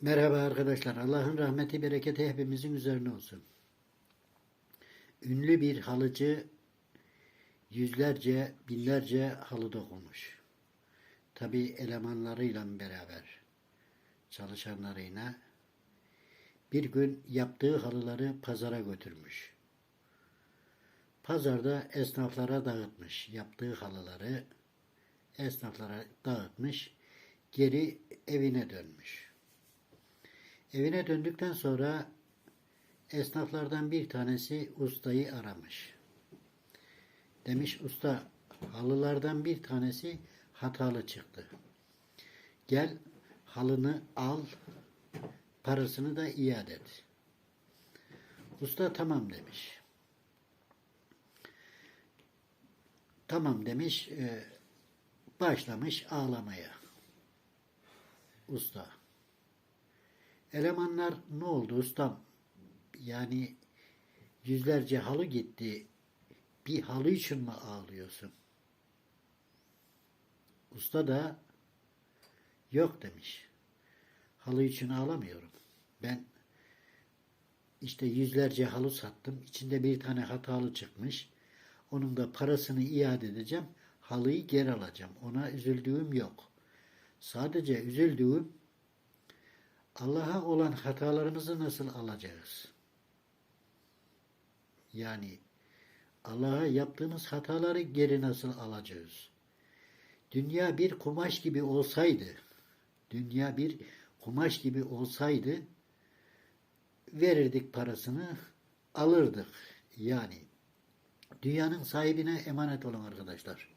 Merhaba arkadaşlar. Allah'ın rahmeti, bereketi hepimizin üzerine olsun. Ünlü bir halıcı yüzlerce, binlerce halı dokumuş. Tabi elemanlarıyla beraber, çalışanlarıyla. Bir gün yaptığı halıları pazara götürmüş. Pazarda esnaflara dağıtmış. Yaptığı halıları esnaflara dağıtmış. Geri evine dönmüş. Evine döndükten sonra esnaflardan bir tanesi ustayı aramış. Demiş usta halılardan bir tanesi hatalı çıktı. Gel halını al parasını da iade et. Usta tamam demiş. Tamam demiş. e, başlamış ağlamaya. Usta. Elemanlar ne oldu ustam? Yani yüzlerce halı gitti. Bir halı için mi ağlıyorsun? Usta da yok demiş. Halı için ağlamıyorum. Ben işte yüzlerce halı sattım. İçinde bir tane hatalı çıkmış. Onun da parasını iade edeceğim. Halıyı geri alacağım. Ona üzüldüğüm yok. Sadece üzüldüğüm Allah'a olan hatalarımızı nasıl alacağız? Yani Allah'a yaptığımız hataları geri nasıl alacağız? Dünya bir kumaş gibi olsaydı, dünya bir kumaş gibi olsaydı verirdik parasını, alırdık. Yani dünyanın sahibine emanet olun arkadaşlar.